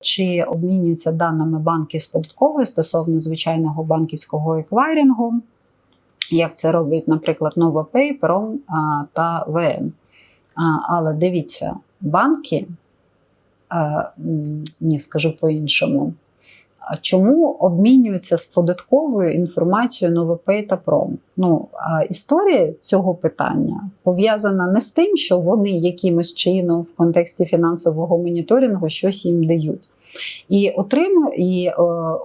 чи обмінюються даними банки з податковою стосовно звичайного банківського еквайрінгу, як це роблять, наприклад, NovaPay, Prom та VM. Але дивіться, банки, ні, скажу по-іншому. Чому обмінюються з податковою інформацією NovaPay та Пром? Ну, історія цього питання пов'язана не з тим, що вони якимось чином в контексті фінансового моніторингу щось їм дають. І отримує і е,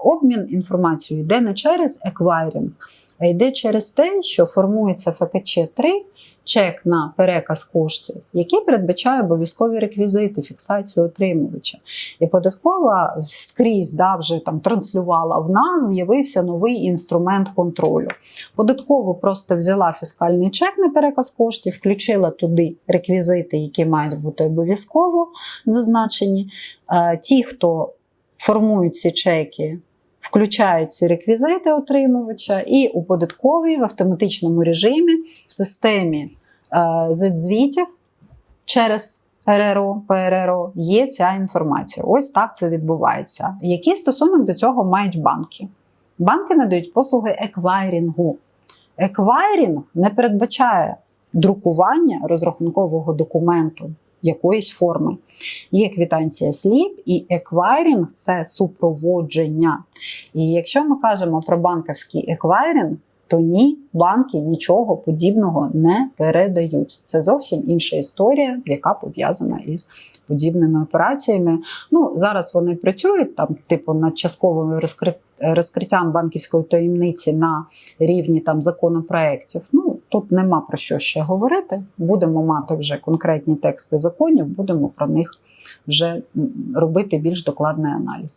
обмін інформацією йде не через еквайринг, а йде через те, що формується ФКЧ 3 чек на переказ коштів, який передбачає обов'язкові реквізити, фіксацію отримувача. І податкова скрізь да, вже там транслювала в нас, з'явився новий інструмент контролю. Податково просто взяла фіскальний чек на переказ коштів, включила туди реквізити, які мають бути обов'язково зазначені. Е, Ті, хто формують ці чеки, включають ці реквізити отримувача, і у податковій в автоматичному режимі в системі е, звітів через РРО, ПРРО є ця інформація. Ось так це відбувається. Який стосунок до цього мають банки? Банки надають послуги еквайрінгу. Еквайрінг не передбачає друкування розрахункового документу якоїсь форми. Є квитанція сліп і еквайрінг це супроводження. І якщо ми кажемо про банківський еквайрінг, то ні, банки нічого подібного не передають. Це зовсім інша історія, яка пов'язана із подібними операціями. Ну зараз вони працюють там, типу, над частковим розкриттям банківської таємниці на рівні там законопроєктів. Ну тут нема про що ще говорити. Будемо мати вже конкретні тексти законів, будемо про них вже робити більш докладний аналіз.